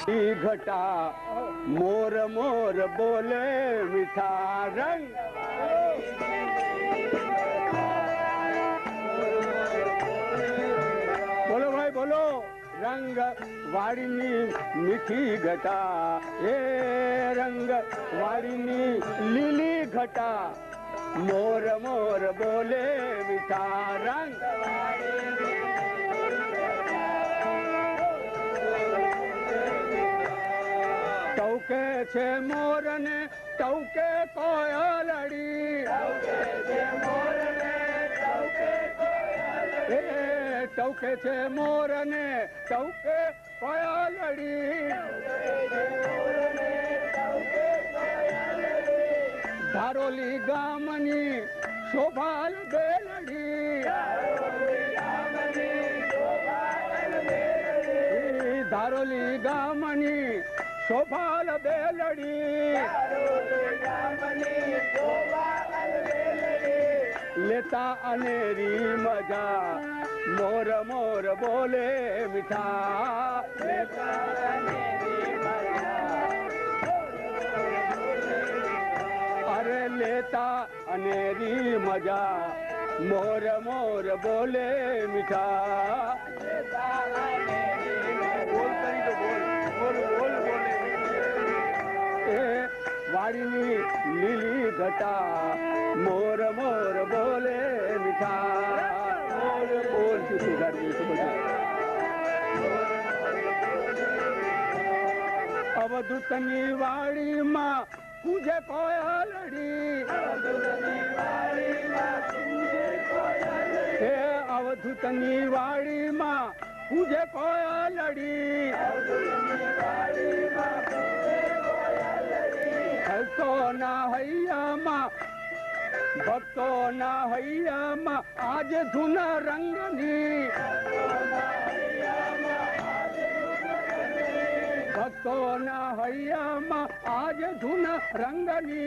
घटा। मोर मोर बोले मिठा रंग। बोलो भाई, बोलो। रंग वाड़िनी मिठी घटा। ए रंग वाड़िनी लीली घटा। मोर मोर बोले मिठा रंग। ટૌકે છે મોરને ટૌકે કોયલડી ટૌકે છે મોરને ટૌકે કોયલડી ધારોલી ગામની શોભાલ બેલડી. ધારોલી ગામની शोभाल बेलड़ी लेता अनेरी मज़ा, मोर मोर बोले मिठा। अरे लेता अनेरी मज़ा, मोर मोर बोले मिठा। વાડીની લીલી ઘટા મોર મોર બોલે મીઠા. મોર બોલ શું શું બધું અવધૂતની વાડીમાં પૂજે કોયલડી હે અવધૂતની વાડીમાં પૂજે કોયલડી ना हैया माँ भक्तो ना हैया माँ, आज धुना रंगनी। भक्तो ना हैया माँ, आज धुना रंगनी।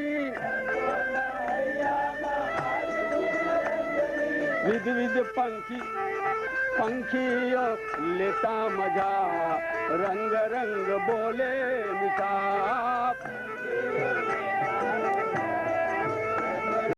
विध विध पंखी, पंखियों लेता मज़ा, रंग रंग बोले मिठा।